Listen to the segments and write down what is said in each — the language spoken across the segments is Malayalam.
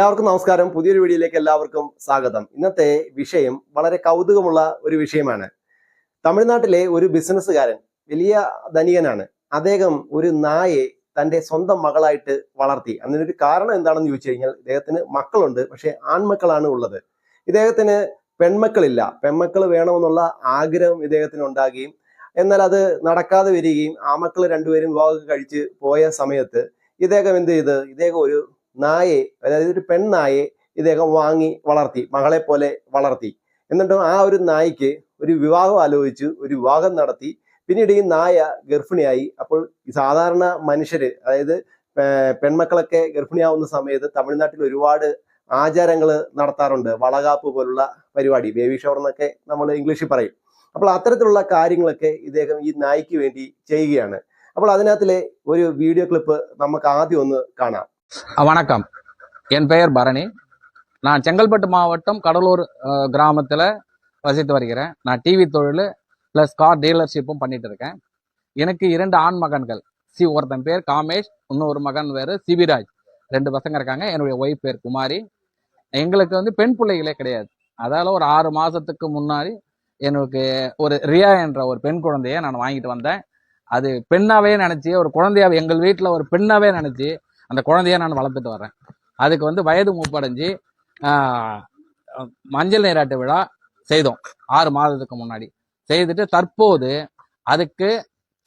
എല്ലാവർക്കും നമസ്കാരം. പുതിയൊരു വീഡിയോയിലേക്ക് എല്ലാവർക്കും സ്വാഗതം. ഇന്നത്തെ വിഷയം വളരെ കൗതുകമുള്ള ഒരു വിഷയമാണ്. തമിഴ്നാട്ടിലെ ഒരു ബിസിനസ്സുകാരൻ വലിയ ധനികനാണ്. അദ്ദേഹം ഒരു നായെ തന്റെ സ്വന്തം മകളായിട്ട് വളർത്തി. അതിനൊരു കാരണം എന്താണെന്ന് ചോദിച്ചു കഴിഞ്ഞാൽ ഇദ്ദേഹത്തിന് മക്കളുണ്ട് പക്ഷേ ആൺമക്കളാണ് ഉള്ളത്. ഇദ്ദേഹത്തിന് പെൺമക്കളില്ല. പെൺമക്കൾ വേണമെന്നുള്ള ആഗ്രഹം ഇദ്ദേഹത്തിന് ഉണ്ടാകുകയും എന്നാൽ അത് നടക്കാതെ വരികയും ആ മക്കൾ രണ്ടുപേരും വിവാഹം കഴിച്ച് പോയ സമയത്ത് ഇദ്ദേഹം എന്ത് ചെയ്ത്? ഇദ്ദേഹം ഒരു നായെ അതായത് ഒരു പെൺനായെ ഇദ്ദേഹം വാങ്ങി വളർത്തി മകളെ പോലെ വളർത്തി. എന്നിട്ട് ആ ഒരു നായ്ക്ക് ഒരു വിവാഹം ആലോചിച്ച് ഒരു വിവാഹം നടത്തി. പിന്നീട് ഈ നായ ഗർഭിണിയായി. അപ്പോൾ സാധാരണ മനുഷ്യര് അതായത് പെൺമക്കളൊക്കെ ഗർഭിണിയാവുന്ന സമയത്ത് തമിഴ്നാട്ടിൽ ഒരുപാട് ആചാരങ്ങൾ നടത്താറുണ്ട്. വളകാപ്പ് പോലുള്ള പരിപാടി ബേബി ഷവർ എന്നൊക്കെ നമ്മൾ ഇംഗ്ലീഷിൽ പറയും. അപ്പോൾ അത്തരത്തിലുള്ള കാര്യങ്ങളൊക്കെ ഇദ്ദേഹം ഈ നായ്ക്ക് വേണ്ടി ചെയ്യുകയാണ്. അപ്പോൾ അതിനകത്തിലെ ഒരു വീഡിയോ ക്ലിപ്പ് നമുക്ക് ആദ്യം ഒന്ന് കാണാം. வணக்கம். என் பெயர் பரணி. நான் செங்கல்பட்டு மாவட்டம் கடலூர் கிராமத்தில் வசித்து வருகிறேன். நான் டிவி தொழில் ப்ளஸ் கார் டீலர்ஷிப்பும் பண்ணிட்டு இருக்கேன். எனக்கு இரண்டு ஆண் மகன்கள் சி ஒருத்தன் பேர் காமேஷ் இன்னொரு மகன் பேர் சிபிராஜ். ரெண்டு பசங்க இருக்காங்க. என்னுடைய ஒய்ஃப் பேர் குமாரி. எங்களுக்கு வந்து பெண் பிள்ளைகளே கிடையாது. அதால ஒரு ஆறு மாதத்துக்கு முன்னாடி எனக்கு ஒரு ரியா என்ற ஒரு பெண் குழந்தைய நான் வாங்கிட்டு வந்தேன். அது பெண்ணாவே நினச்சி ஒரு குழந்தையாவே எங்கள் வீட்டில் ஒரு பெண்ணாவே நினச்சி அந்த குழந்தைய நான் வளர்த்துட்டு வரேன் அதுக்கு வந்து வயது முப்படைஞ்சு ஆஹ், மஞ்சள் நீராட்டு விழா செய்தோம் ஆறு மாதத்துக்கு முன்னாடி செய்துட்டு தற்போது அதுக்கு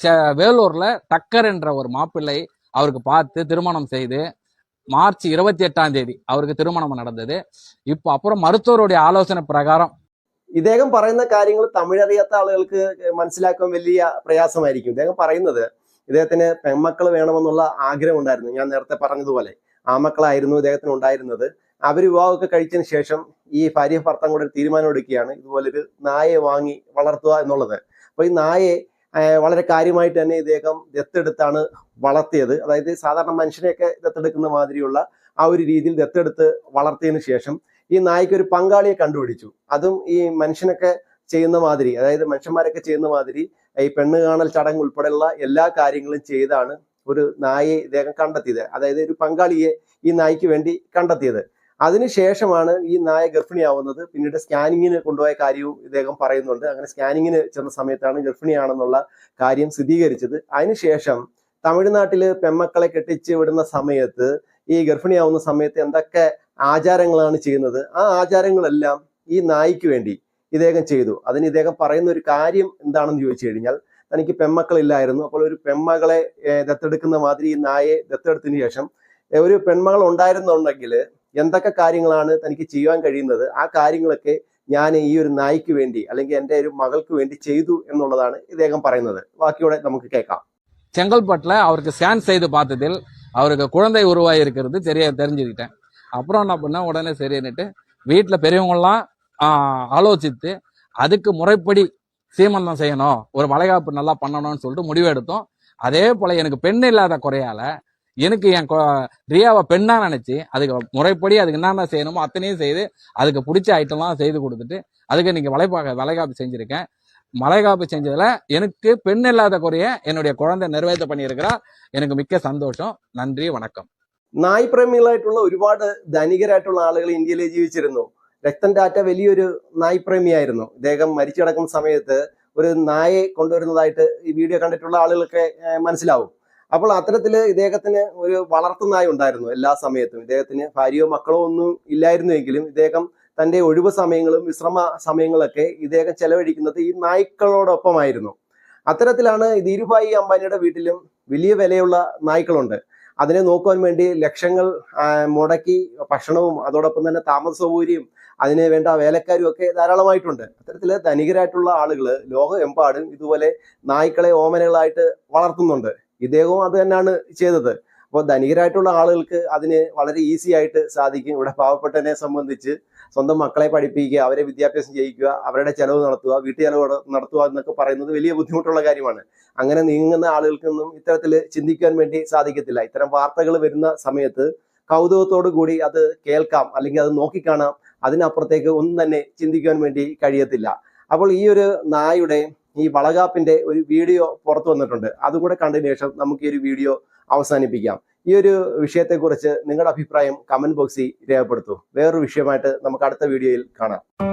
ச- வேலூர்ல டக்கர் என்ற ஒரு மாப்பிள்ளை அவருக்கு பார்த்து திருமணம் செய்து மார்ச் இருபத்தி எட்டாம் தேதி அவருக்கு திருமணம் நடந்தது இப்போ அப்புறம் மருத்துவருடைய ஆலோசனை பிரகாரம் ഇദ്ദേഹം പറയുന്ന കാര്യങ്ങൾ തമിഴറിയാത്ത ആളുകൾക്ക് മനസ്സിലാക്കാൻ വലിയ പ്രയാസമായിരിക്കും ഇദ്ദേഹം പറയുന്നത് ഇദ്ദേഹത്തിന് പെൺമക്കൾ വേണമെന്നുള്ള ആഗ്രഹം ഉണ്ടായിരുന്നു. ഞാൻ നേരത്തെ പറഞ്ഞതുപോലെ ആമക്കളായിരുന്നു ഇദ്ദേഹത്തിന് ഉണ്ടായിരുന്നത്. അവർ വിവാഹമൊക്കെ കഴിച്ചതിന് ശേഷം ഈ ഭാര്യ ഭർത്താൻ കൂടെ ഒരു തീരുമാനം എടുക്കുകയാണ്. ഇതുപോലൊരു നായയെ വാങ്ങി വളർത്തുക എന്നുള്ളത്. അപ്പൊ ഈ നായയെ വളരെ കാര്യമായിട്ട് തന്നെ ഇദ്ദേഹം ദത്തെടുത്താണ് വളർത്തിയത്. അതായത് സാധാരണ മനുഷ്യനെയൊക്കെ ദത്തെടുക്കുന്ന മാതിരിയുള്ള ആ ഒരു രീതിയിൽ ദത്തെടുത്ത് വളർത്തിയതിനു ശേഷം ഈ നായ്ക്ക് ഒരു പങ്കാളിയെ കണ്ടുപിടിച്ചു. അതും ഈ മനുഷ്യനൊക്കെ ചെയ്യുന്ന മാതിരി അതായത് മനുഷ്യന്മാരൊക്കെ ചെയ്യുന്ന മാതിരി ഈ പെണ്ണ് കാണൽ ചടങ്ങ് ഉൾപ്പെടെയുള്ള എല്ലാ കാര്യങ്ങളും ചെയ്താണ് ഒരു നായയെ ഇദ്ദേഹം കണ്ടെത്തിയത്. അതായത് ഒരു പങ്കാളിയെ ഈ നായ്ക്ക് വേണ്ടി കണ്ടെത്തിയത്. അതിനുശേഷമാണ് ഈ നായ ഗർഭിണിയാവുന്നത്. പിന്നീട് സ്കാനിങ്ങിന് കൊണ്ടുപോയ കാര്യവും ഇദ്ദേഹം പറയുന്നുണ്ട്. അങ്ങനെ സ്കാനിങ്ങിന് ചെന്ന സമയത്താണ് ഗർഭിണിയാണെന്നുള്ള കാര്യം സ്ഥിരീകരിച്ചത്. അതിനുശേഷം തമിഴ്നാട്ടിൽ പെമ്മക്കളെ കെട്ടിച്ച് വിടുന്ന സമയത്ത് ഈ ഗർഭിണിയാവുന്ന സമയത്ത് എന്തൊക്കെ ആചാരങ്ങളാണ് ചെയ്യുന്നത്? ആ ആചാരങ്ങളെല്ലാം ഈ നായ്ക്ക് വേണ്ടി ഇദ്ദേഹം ചെയ്തു അതിന് ഇദ്ദേഹം പറയുന്ന ഒരു കാര്യം എന്താണെന്ന് ചോദിച്ചു കഴിഞ്ഞാൽ തനിക്ക് പെൺമക്കളില്ലായിരുന്നു അപ്പോൾ ഒരു പെൺമകളെ ഏഹ്, ദത്തെടുക്കുന്ന മാതിരി ഈ നായെ ദത്തെടുത്തതിന് ശേഷം ഏഹ്, ഒരു പെൺമകൾ ഉണ്ടായിരുന്നുണ്ടെങ്കിൽ എന്തൊക്കെ കാര്യങ്ങളാണ് തനിക്ക് ചെയ്യാൻ കഴിയുന്നത് ആ കാര്യങ്ങളൊക്കെ ഞാൻ ഈ ഒരു നായ്ക്ക് വേണ്ടി അല്ലെങ്കിൽ എൻ്റെ ഒരു മകൾക്ക് വേണ്ടി ചെയ്തു എന്നുള്ളതാണ് ഇദ്ദേഹം പറയുന്നത് ബാക്കിയോടെ നമുക്ക് കേൾക്കാം செங்கல்பட்டுல அவருக்கு ஸ்கேன் செய்து பார்த்ததில் அவருக்கு குழந்தை உருவாகி இருக்கிறது தெரிய தெரிஞ்சுக்கிட்டேன் அப்புறம் என்ன பண்ணேன் உடனே சரின்னுட்டு வீட்டில் பெரியவங்களாம் ஆஹ், ஆலோசித்து அதுக்கு முறைப்படி சீமந்தம் செய்யணும் ஒரு வளைகாப்பு நல்லா பண்ணணும்னு சொல்லிட்டு முடிவெடுத்தோம் அதே போல எனக்கு பெண் இல்லாத குறையால எனக்கு என் கொ- ரியாவை பெண்ணா நினைச்சு அதுக்கு முறைப்படி அதுக்கு என்னென்ன செய்யணுமோ அத்தனையும் செய்து அதுக்கு பிடிச்ச ஐட்டம்லாம் செய்து கொடுத்துட்டு அதுக்கு இன்னைக்கு வளைப்பா வளைகாப்பு செஞ்சிருக்கேன் வளைகாப்பு செஞ்சதுல எனக்கு பெண் இல்லாத குறைய என்னுடைய குழந்தை நிறைவேற்ற பண்ணியிருக்கிறா எனக்கு மிக்க சந்தோஷம் நன்றி வணக்கம் നായ് പ്രേമികളായിട്ടുള്ള ഒരുപാട് ധനികരായിട്ടുള്ള ആളുകൾ ഇന്ത്യയിൽ ജീവിച്ചിരുന്നു രക്തൻ ടാറ്റ വലിയൊരു നായ് പ്രേമിയായിരുന്നു. ഇദ്ദേഹം മരിച്ചു കിടക്കുന്ന സമയത്ത് ഒരു നായെ കൊണ്ടുവരുന്നതായിട്ട് ഈ വീഡിയോ കണ്ടിട്ടുള്ള ആളുകളൊക്കെ മനസ്സിലാവും. അപ്പോൾ അത്തരത്തിൽ ഇദ്ദേഹത്തിന് ഒരു വളർത്തു നായ ഉണ്ടായിരുന്നു എല്ലാ സമയത്തും. ഇദ്ദേഹത്തിന് ഭാര്യയോ മക്കളോ ഒന്നും ഇല്ലായിരുന്നുവെങ്കിലും ഇദ്ദേഹം തന്റെ ഒഴിവ് സമയങ്ങളും വിശ്രമ സമയങ്ങളൊക്കെ ഇദ്ദേഹം ചെലവഴിക്കുന്നത് ഈ നായ്ക്കളോടൊപ്പമായിരുന്നു. അത്തരത്തിലാണ് ധീരുഭായി അംബാനിയുടെ വീട്ടിലും വലിയ വിലയുള്ള നായ്ക്കളുണ്ട്. അതിനെ നോക്കുവാൻ വേണ്ടി ലക്ഷങ്ങൾ മുടക്കി ഭക്ഷണവും അതോടൊപ്പം തന്നെ താമസ സൗകര്യം അതിന് വേണ്ട വേലക്കാരും ഒക്കെ ധാരാളമായിട്ടുണ്ട്. അത്തരത്തിൽ ധനികരായിട്ടുള്ള ആളുകൾ ലോകമെമ്പാടും ഇതുപോലെ നായ്ക്കളെ ഓമനകളായിട്ട് വളർത്തുന്നുണ്ട്. ഇദ്ദേഹവും അത് തന്നെയാണ് ചെയ്തത്. അപ്പോൾ ധനികരായിട്ടുള്ള ആളുകൾക്ക് അതിന് വളരെ ഈസി ആയിട്ട് സാധിക്കും. ഇവിടെ പാവപ്പെട്ടനെ സംബന്ധിച്ച് സ്വന്തം മക്കളെ പഠിപ്പിക്കുക അവരെ വിദ്യാഭ്യാസം ചെയ്യിക്കുക അവരുടെ ചെലവ് നടത്തുക വീട്ടു ചെലവ് നടത്തുക എന്നൊക്കെ പറയുന്നത് വലിയ ബുദ്ധിമുട്ടുള്ള കാര്യമാണ്. അങ്ങനെ നീങ്ങുന്ന ആളുകൾക്കൊന്നും ഇത്തരത്തിൽ ചിന്തിക്കാൻ വേണ്ടി സാധിക്കത്തില്ല. ഇത്തരം വാർത്തകൾ വരുന്ന സമയത്ത് കൗതുകത്തോടു കൂടി അത് കേൾക്കാം അല്ലെങ്കിൽ അത് നോക്കിക്കാണാം. അതിനപ്പുറത്തേക്ക് ഒന്നും തന്നെ ചിന്തിക്കാൻ വേണ്ടി കഴിയത്തില്ല. അപ്പോൾ ഈ ഒരു നായുടെ ഈ വളകാപ്പിന്റെ ഒരു വീഡിയോ പുറത്തു വന്നിട്ടുണ്ട്. അതുകൂടെ കണ്ടതിന് ശേഷം നമുക്ക് ഈ ഒരു വീഡിയോ അവസാനിപ്പിക്കാം. ഈ ഒരു വിഷയത്തെക്കുറിച്ച് നിങ്ങളുടെ അഭിപ്രായം കമന്റ് ബോക്സിൽ രേഖപ്പെടുത്തൂ. വേറൊരു വിഷയമായിട്ട് നമുക്ക് അടുത്ത വീഡിയോയിൽ കാണാം.